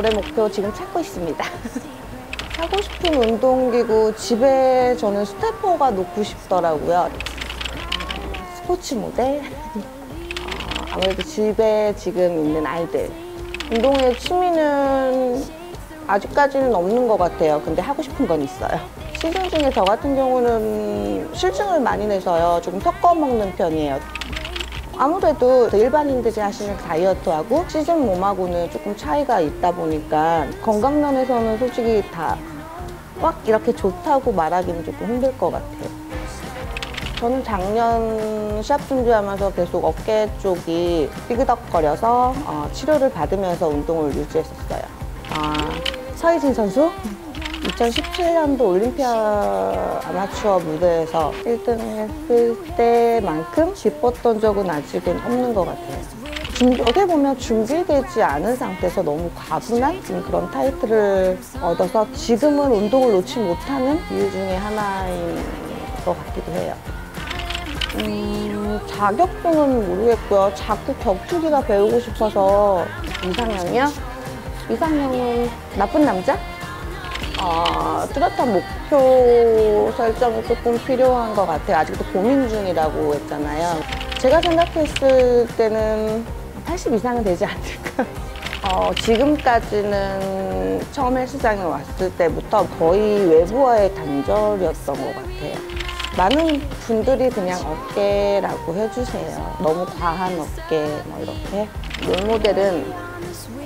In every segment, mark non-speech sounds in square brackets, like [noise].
올해 목표 지금 찾고 있습니다. [laughs] 사고 싶은 운동기구 집에 저는 스태퍼가 놓고 싶더라고요. 스포츠 모델. 어, 아무래도 집에 지금 있는 아이들. 운동의 취미는 아직까지는 없는 것 같아요. 근데 하고 싶은 건 있어요. 시즌 중에 저 같은 경우는 실증을 많이 내서요. 조금 섞어 먹는 편이에요. 아무래도 일반인들이 하시는 다이어트하고 시즌 몸하고는 조금 차이가 있다 보니까 건강 면에서는 솔직히 다 꽉 이렇게 좋다고 말하기는 조금 힘들 것 같아요. 저는 작년 시합 준비하면서 계속 어깨 쪽이 삐그덕거려서 어, 치료를 받으면서 운동을 유지했었어요. 아, 서희진 선수? 2017년도 올림피아 아마추어 무대에서 1등 했을 때만큼 기뻤던 적은 아직은 없는 것 같아요. 어떻게 보면 준비되지 않은 상태에서 너무 과분한 그런 타이틀을 얻어서 지금은 운동을 놓지 못하는 이유 중에 하나인 것 같기도 해요. 음, 자격증은 모르겠고요. 자꾸 격투기가 배우고 싶어서 이상형이요? 이상형은 나쁜 남자? 어, 뚜렷한 목표 설정이 조금 필요한 것 같아요. 아직도 고민 중이라고 했잖아요. 제가 생각했을 때는 80 이상은 되지 않을까. [laughs] 어, 지금까지는 처음 헬스장에 왔을 때부터 거의 외부와의 단절이었던 것 같아요. 많은 분들이 그냥 어깨라고 해주세요. 너무 과한 어깨, 뭐 이렇게. 롤 모델은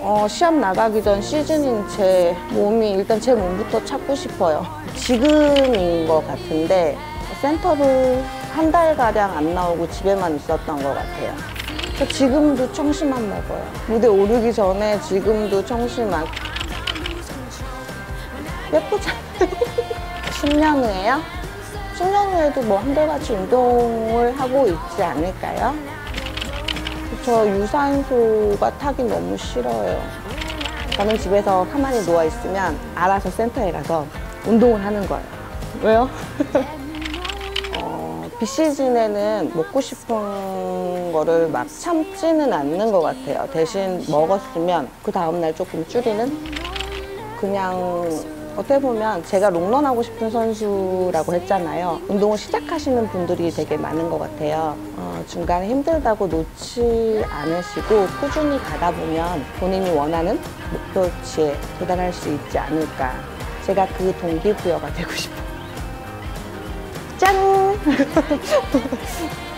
어, 시합 나가기 전 시즌인 제 몸이 일단 제 몸부터 찾고 싶어요. 지금인 것 같은데 센터를 한 달가량 안 나오고 집에만 있었던 것 같아요. 저 지금도 청심환 먹어요. 무대 오르기 전에 지금도 청심환. 예쁘잖아요. [laughs] 10년 후에요? 10년 후에도 뭐 한결같이 운동을 하고 있지 않을까요? 저 유산소가 타기 너무 싫어요. 저는 집에서 가만히 누워있으면 알아서 센터에 가서 운동을 하는 거예요. 왜요? [laughs] 어, 비시즌에는 먹고 싶은 거를 막 참지는 않는 것 같아요. 대신 먹었으면 그 다음날 조금 줄이는? 그냥 어떻게 보면 제가 롱런 하고 싶은 선수라고 했잖아요. 운동을 시작하시는 분들이 되게 많은 것 같아요. 어, 중간에 힘들다고 놓지 않으시고 꾸준히 가다 보면 본인이 원하는 목표치에 도달할 수 있지 않을까. 제가 그 동기부여가 되고 싶어요. 짠! [laughs]